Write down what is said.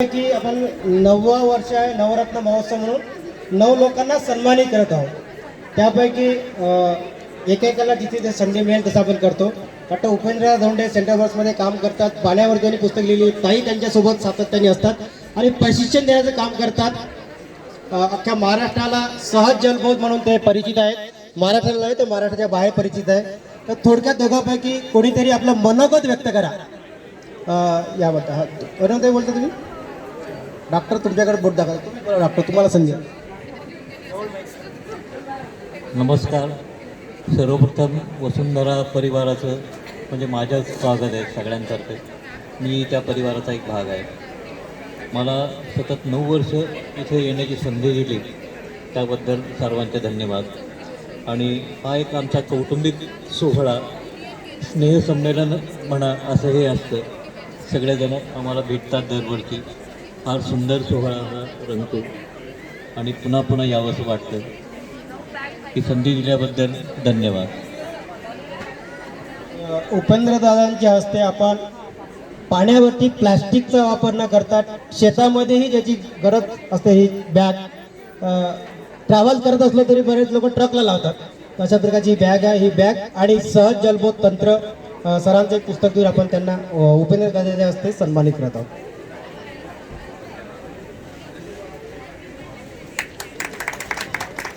की आपण नववा वर्ष आहे नवरत्न महोत्सव म्हणून नऊ लोकांना सन्मानित करत आहोत. त्यापैकी एकेकाला जिथे जे संधी मिळेल तसं आपण करतो. डॉक्टर उपेंद्र धोंडे सेंटर बसमध्ये काम करतात. पाण्यावर त्यांनी पुस्तक लिहिली ताई त्यांच्यासोबत सातत्याने असतात. आणि प्रशिक्षण देण्याचं काम करतात. अख्ख्या महाराष्ट्राला सहज जलबोध म्हणून ते परिचित आहेत. महाराष्ट्राला तर महाराष्ट्राच्या बाहेर परिचित आहे. तर थोडक्यात दोघांपैकी कोणीतरी आपलं मनोगत व्यक्त करा. याबद्दल. हा बोलता तुम्ही? डॉक्टर तुमच्याकडे बोट दाखवा. तुम्ही बोला डॉक्टर तुम्हाला संधी. नमस्कार. सर्वप्रथम वसुंधरा परिवाराचं म्हणजे माझं स्वागत आहे सगळ्यांतर्फे. मी त्या परिवाराचा एक भाग आहे. मला सतत नऊ वर्ष इथे येण्याची संधी दिली. त्याबद्दल सर्वांचे धन्यवाद. आणि हा एक आमचा कौटुंबिक सोहळा स्नेहसंमेलन म्हणा असं हे असतं. सगळेजण आम्हाला भेटतात दरवर्षी. फार सुंदर सोहळा रंगतो. आणि पुन्हा पुन्हा यावंसं वाटतं ही संधी दिल्याबद्दल धन्यवाद. उपेंद्रदादांच्या हस्ते आपण पाण्यावरती प्लॅस्टिकचा वापर न करता शेतामध्येही ज्याची गरज असते ही बॅग ट्रॅव्हल करत असलो तरी बरेच लोक ट्रकला लावतात. अशा प्रकारची बॅग आहे. ही बॅग आणि सहज जलबोध तंत्र सरांचं एक पुस्तक देऊन आपण त्यांना अ, उपेंद्रदादाच्या हस्ते सन्मानित करत आहोत.